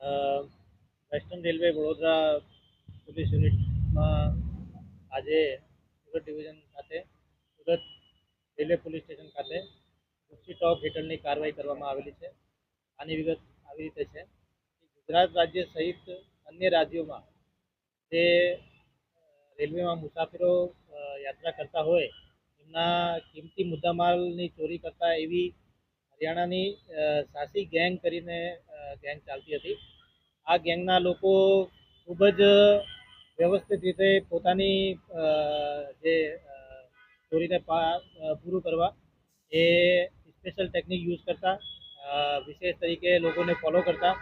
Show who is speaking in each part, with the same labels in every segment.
Speaker 1: Western railway Vadodara police યુનિટમાં આજે Surat division ખાતે, સુરત રેલવે પોલીસ સ્ટેશન ખાતે ગુસ્સી ટોક હેઠળની કાર્યવાહી કરવામાં આવેલી છે. આની વિગત આવી રીતે છે ગુજરાત રાજ્ય સહિત અન્ય રાજ્યોમાં જે રેલવેમાં મુસાફરો યાત્રા કરતા હોય, એમના કિંમતી મુદ્દામાલની ચોરી કરતા એવી હરિયાણાની સાસી ગેંગ કરીને ગેંગ ચાલતી હતી. આ ગેંગના લોકો ખૂબ જ વ્યવસ્થિત રીતે પોતાની જે ચોરીને પૂરું કરવા, એ સ્પેશિયલ ટેકનિક યુઝ કરતા વિશેષ તરીકે લોકોને ફોલો કરતા.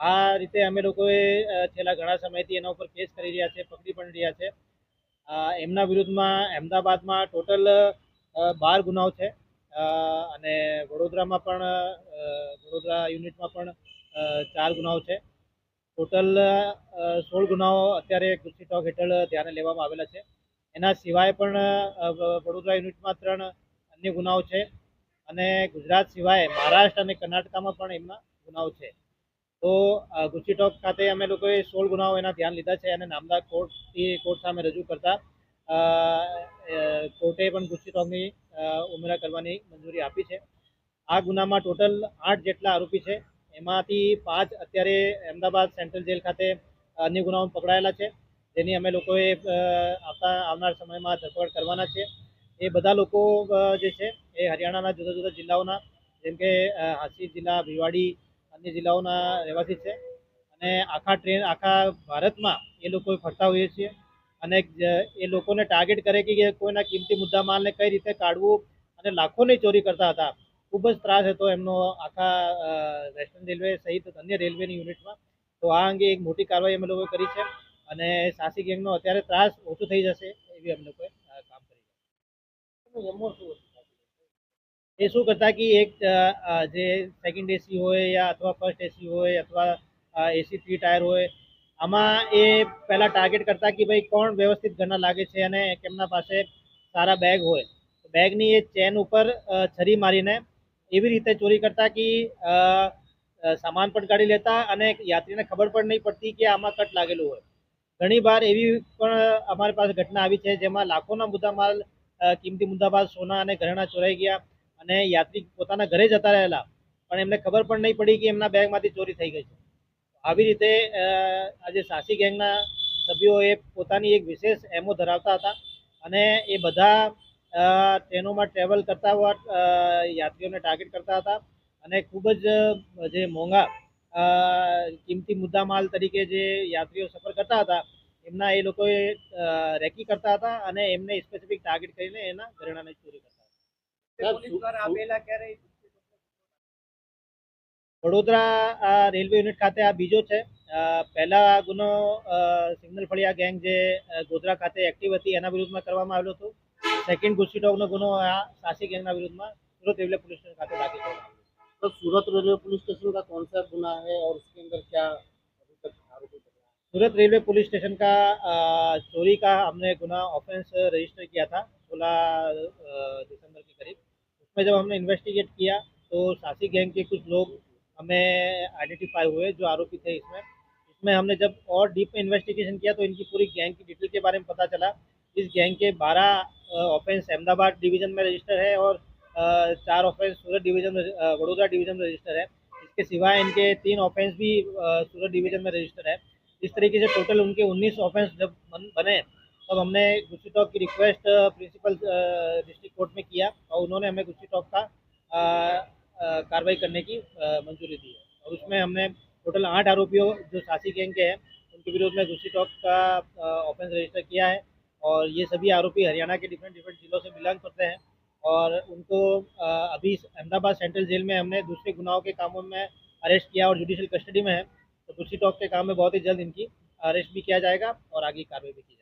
Speaker 1: આ રીતે અમે લોકોએ છેલ્લા ઘણા સમયથી એના ઉપર કેસ કરી રહ્યા છે, પકડી પણ રહ્યા છે. એમના વિરુદ્ધમાં અમદાવાદમાં ટોટલ બાર ગુનાઓ છે. અને વડોદરામાં પણ વડોદરા યુનિટમાં પણ ચાર ગુનાઓ છે. ટોટલ સોળ ગુનાઓ અત્યારે કૃષિ ટોક હેઠળ ધ્યાને લેવામાં આવેલા છે. એના સિવાય પણ વડોદરા યુનિટમાં ત્રણ અન્ય ગુનાઓ છે. અને ગુજરાત સિવાય મહારાષ્ટ્ર અને કર્ણાટકામાં પણ એમના ગુનાઓ છે. તો અ, ટોક ખાતે અમે લોકોએ સોળ ગુનાઓ એના ધ્યાન લીધા છે અને નામદાર એ કોર્ટ સામે રજૂ કરતા કોર્ટે પણ ગુસ્સી ટોકની ઉમેરા કરવાની મંજૂરી આપી છે. આ ગુનામાં ટોટલ આઠ જેટલા આરોપી છે. એમાંથી પાંચ અત્યારે અમદાવાદ સેન્ટ્રલ જેલ ખાતે અન્ય ગુનાઓમાં પકડાયેલા છે. જેની અમે લોકોએ આવતા આવનાર સમયમાં ધરપકડ કરવાના છે. એ બધા લોકો જે છે, એ હરિયાણાના જુદા જુદા જિલ્લાઓના, જેમ કે હાંસી જિલ્લા ભીવાડી અન્ય જિલ્લાઓના રહેવાસી છે. અને આખા ટ્રેન, આખા ભારતમાં એ લોકો ફરતા હોઈએ છીએ. અને એ લોકોને ટાર્ગેટ કરે કે કોઈના કિંમતી મુદ્દા માલને કઈ રીતે કાઢવું અને લાખોની ચોરી કરતા હતા. ખૂબ જ ત્રાસ હતો એમનો આખા વેસ્ટર્ન રેલવે સહિત અન્ય રેલવેની યુનિટમાં તો આ અંગે એક મોટી કાર્યવાહી અમે લોકોએ કરી છે અને સાસી ગેંગનો અત્યારે ત્રાસ ઓછો થઈ જશે એવી અમે લોકોએ કામ કરી એ શું કરતા કે એક જે સેકન્ડ એસી હોય યા અથવા ફર્સ્ટ એસી હોય અથવા એસી થ્રી ટાયર હોય આમાં એ પહેલાં ટાર્ગેટ કરતા કે ભાઈ કોણ વ્યવસ્થિત ઘરના લાગે છે અને કેમના પાસે સારા બેગ હોય. બેગની એ ચેન ઉપર છરી મારીને એવી રીતે ચોરી કરતા કે સામાન પણ કાઢી લેતા અને યાત્રીને ખબર પણ નહીં પડતી કે આમાં કટ લાગેલું હોય. ઘણી વાર એવી પણ અમારી પાસે ઘટના આવી છે જેમાં લાખોના મુદ્દામાલ કિંમતી મુદ્દામાલ સોના અને ઘરેણા ચોરાઈ ગયા અને યાત્રી પોતાના ઘરે જતા રહેલા. પણ એમને ખબર પણ નહીં પડી કે એમના બેગમાંથી ચોરી થઈ ગઈ છે. આવી રીતે આજે સાસી ગેંગના સભ્યો એ પોતાની એક વિશેષ એમો ધરાવતા હતા અને એ બધા ટ્રેનોમાં ટ્રેવલ કરતા હોવા યાત્રીઓને ટાર્ગેટ કરતા હતા અને ખૂબ જ જે મોંઘા અ, કિંમતી મુદ્દામાલ તરીકે જે યાત્રીઓ સફર કરતા હતા એમના એ લોકોએ રેકી કરતા હતા અને એમને સ્પેસિફિક ટાર્ગેટ કરીને એના ઘરેણાની ચોરી કરતા હતા. વડોદરા આ રેલવે યુનિટ ખાતે આ બીજો છે અ, પહેલા ગુનો અ, સિગ્નલ ફળિયા ગેંગ જે અ, ગોધરા ખાતે એક્ટિવ હતી એના વિરુદ્ધમાં કરવામાં આવેલો હતો સેકન્ડ ગુસ્સી ટોકનો ગુનો આ સાસી ગેંગના વિરુદ્ધમાં સુરત રેલવે પોલીસ સ્ટેશન ખાતે દાખલ કરવામાં આવ્યો
Speaker 2: तो सूरत रेलवे पुलिस स्टेशन का कौन सा गुना है और उसके अंदर क्या अभी तक आरोपी पकड़ा है?
Speaker 1: सूरत रेलवे पुलिस स्टेशन का अ, चोरी का हमने गुना ऑफेंस रजिस्टर किया था सोलह दिसंबर के करीब उसमें जब हमने इन्वेस्टिगेट किया तो सासी गैंग के कुछ लोग हमें आइडेंटिफाई हुए जो आरोपी थे इसमें। इसमें हमने जब और डीप में इन्वेस्टिगेशन किया तो इनकी पूरी गैंग की डिटेल के बारे में पता चला। इस गैंग के बारह ऑफेंस अहमदाबाद डिवीज़न में रजिस्टर है और चार offence Surat division Vadodara division में रजिस्टर है। इसके सिवाय इनके तीन ऑफेंस भी सूरत डिवीज़न में रजिस्टर है। इस तरीके से टोटल उनके 19 ऑफेंस जब बने तब हमने गुस्सी टॉक की रिक्वेस्ट प्रिंसिपल डिस्ट्रिक्ट कोर्ट में किया और उन्होंने हमें गुस्सी टॉक का कार्रवाई करने की मंजूरी दी है। और उसमें हमने टोटल आठ आरोपियों, जो सासी गैंग के हैं, उनके विरोध में गुस्सी टॉक का ऑफेंस रजिस्टर किया है। और ये सभी आरोपी हरियाणा के डिफरेंट डिफरेंट जिलों से बिलोंग करते हैं। और उनको अभी अहमदाबाद सेंट्रल जेल में हमने दूसरे गुनाहों के कामों में अरेस्ट किया और जुडिशियल कस्टडी में है। तो गुस्सी टॉक के काम में बहुत ही जल्द इनकी अरेस्ट भी किया जाएगा और आगे कार्रवाई भी की जाएगी।